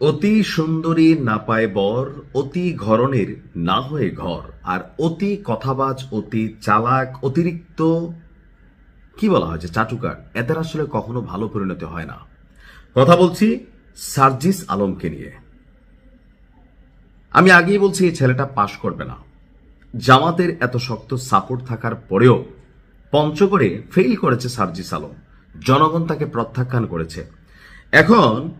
অতি সুন্দরী না পায় বর, অতি ঘরণের না হয়ে ঘর, আর অতি কথাবাজ, অতি চালাক, অতিরিক্ত, কি বলা হয় যে চাটুকার, এদের আসলে কখনো ভালো পরিণতি হয় না। কথা বলছি সার্জিস আলমকে নিয়ে। আমি আগেই বলছি এই ছেলেটা পাশ করবে না। জামাতের এত শক্ত সাপোর্ট থাকার পরেও পঞ্চগড়ে ফেল করেছে সার্জিস আলম। জনগণ তাকে প্রত্যাখ্যান করেছে। এখন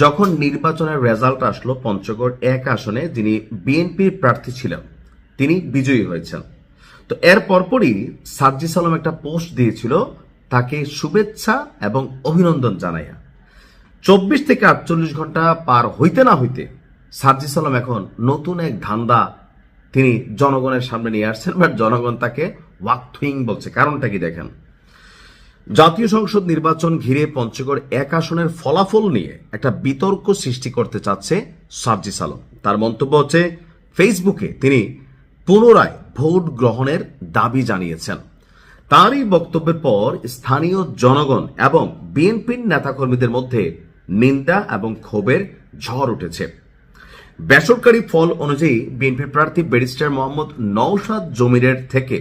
যখন নির্বাচনের রেজাল্ট আসলো, পঞ্চগড় এক আসনে যিনি বিএনপির প্রার্থী ছিলেন, তিনি বিজয়ী হয়েছেন। তো এর পরপরই সার্জিস আলম একটা পোস্ট দিয়েছিল, তাকে শুভেচ্ছা এবং অভিনন্দন জানাইয়া। চব্বিশ থেকে আটচল্লিশ ঘণ্টা পার হইতে না হইতে সার্জিস আলম এখন নতুন এক ধান্দা তিনি জনগণের সামনে নিয়ে আসছেন বাট জনগণ তাকে ওয়াকথুইং বলছে। কারণটা কি দেখেন? জাতীয় সংসদ নির্বাচন ঘিরে পঞ্চগড় এক আসনের ফলাফল নিয়ে একটা বিতর্ক সৃষ্টি করতে চাচ্ছে সার্জিস আলম তার মন্তব্য হচ্ছে, ফেসবুকে তিনি পুনরায় ভোট গ্রহণের দাবি জানিয়েছেন। তারই বক্তব্যের পর স্থানীয় জনগণ এবং বিএনপির নেতাকর্মীদের মধ্যে নিন্দা এবং ক্ষোভের ঝড় উঠেছে। বেসরকারি ফল অনুযায়ী বিএনপি প্রার্থী ব্যারিস্টার মোহাম্মদ নওশাদ জমিরের থেকে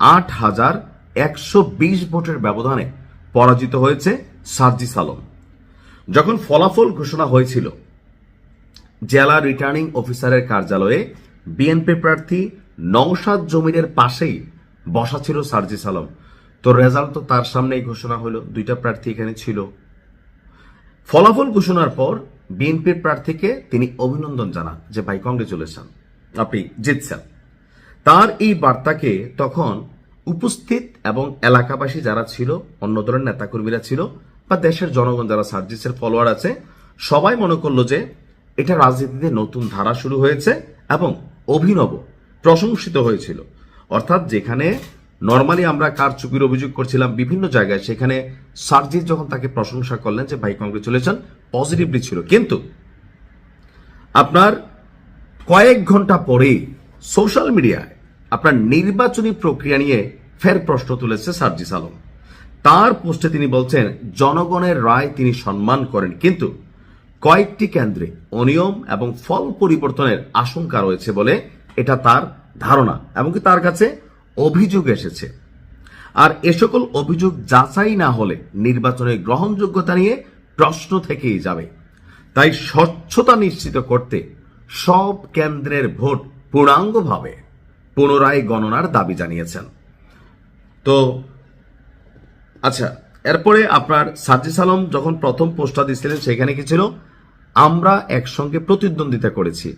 আট হাজার একশো বিশ ভোটের ব্যবধানে পরাজিত হয়েছে সার্জিস আলম। যখন ফলাফল ঘোষণা হয়েছিল, জেলা রিটার্নিং অফিসারের কার্যালয়ে বিএনপি প্রার্থী নওশাদ জমিরের পাশেই বসা ছিল সার্জিস আলম। তো রেজাল্ট তো তার সামনেই ঘোষণা হলো, দুইটা প্রার্থী এখানে ছিল। ফলাফল ঘোষণার পর বিএনপির প্রার্থীকে তিনি অভিনন্দন জানান যে, ভাই, কংগ্রেচুলেশন, আপনি জিতছেন। তার এই বার্তাকে তখন উপস্থিত এবং এলাকাবাসী যারা ছিল, অন্য দলের নেতাকর্মীরা ছিল, বা দেশের জনগণ যারা সার্জিসের ফলোয়ার আছে, সবাই মনে করল যে এটা রাজনীতিতে নতুন ধারা শুরু হয়েছে এবং অভিনব, প্রশংসিত হয়েছিল। অর্থাৎ যেখানে নর্মালি আমরা কার চুপির অভিযোগ করছিলাম বিভিন্ন জায়গায়, সেখানে সার্জিস যখন তাকে প্রশংসা করলেন যে, ভাই কংগ্রেচুলেশন পজিটিভলি ছিল। কিন্তু আপনার কয়েক ঘণ্টা পরেই সোশ্যাল মিডিয়ায় আপনার নির্বাচনী প্রক্রিয়া নিয়ে ফের প্রশ্ন তুলেছে সার্জিস আলম। তার পোস্টে তিনি বলছেন, জনগণের রায় তিনি সম্মান করেন, কিন্তু কয়েকটি কেন্দ্রে অনিয়ম এবং ফল পরিবর্তনের আশঙ্কা রয়েছে বলে এটা তার ধারণা এমনকি তার কাছে অভিযোগ এসেছে। আর এ সকল অভিযোগ যাচাই না হলে নির্বাচনের গ্রহণযোগ্যতা নিয়ে প্রশ্ন থেকেই যাবে। তাই স্বচ্ছতা নিশ্চিত করতে সব কেন্দ্রের ভোট পূর্ণাঙ্গভাবে পুনরায় গণনার দাবি জানিয়েছেন। তো আচ্ছা এরপরে আপনার সার্জিস আলম যখন প্রথম পোস্টটা দিচ্ছিলেন সেখানে কি ছিল? আমরা একসঙ্গে প্রতিদ্বন্দ্বিতা করেছি।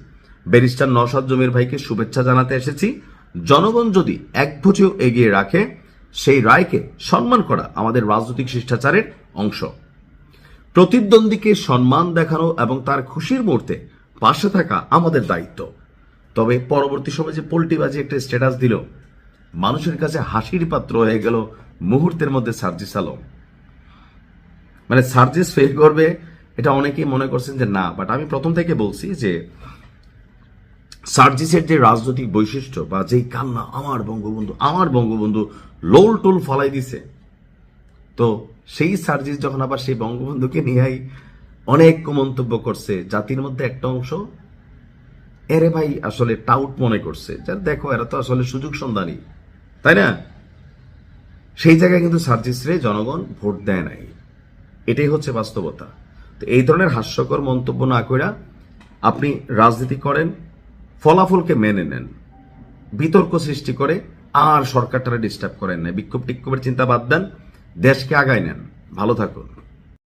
ব্যারিস্টার নসাদ জমির ভাইকে শুভেচ্ছা জানাতে এসেছি। জনগণ যদি এক এগিয়ে রাখে, সেই রায়কে সম্মান করা আমাদের রাজনৈতিক শিষ্টাচারের অংশ। প্রতিদ্বন্দ্বীকে সম্মান দেখানো এবং তার খুশির মুহূর্তে পাশে থাকা আমাদের দায়িত্ব। তবে পরবর্তী সময় যে পোল্টিবাজি একটা স্ট্যাটাস দিল মানুষের কাছে হাসির পাত্র হয়ে গেল মুহূর্তের মধ্যে সার্জিস আলম। মানে সার্জিস ফেল করবে, এটা অনেকেই মনে করছেন যে না বাট আমি প্রথম থেকে বলছি যে সার্জিসের যে রাজনৈতিক বৈশিষ্ট্য বা যেই কান্না আমার বঙ্গবন্ধু আমার বঙ্গবন্ধু লোল টোল ফলাই দিছে, তো সেই সার্জিস যখন আবার সেই বঙ্গবন্ধুকে নিয়েই অনেক মন্তব্য করছে, জাতির মধ্যে একটা অংশ, এরে ভাই আসলে টাউট মনে করছে যার দেখো এরা তো আসলে সুযোগ সন্ধানী। তাই না? সেই জায়গায় কিন্তু সার্জিস্ট্রে জনগণ ভোট দেয় নাই। এটাই হচ্ছে বাস্তবতা। তো এই ধরনের হাস্যকর মন্তব্য না করে আপনি রাজনীতি করেন, ফলাফলকে মেনে নেন, বিতর্ক সৃষ্টি করে আর সরকারটারা ডিস্টার্ব করেন না বিক্ষোভ টিক্ষোভের চিন্তা বাদ দেন, দেশকে আগায় নেন। ভালো থাকুন।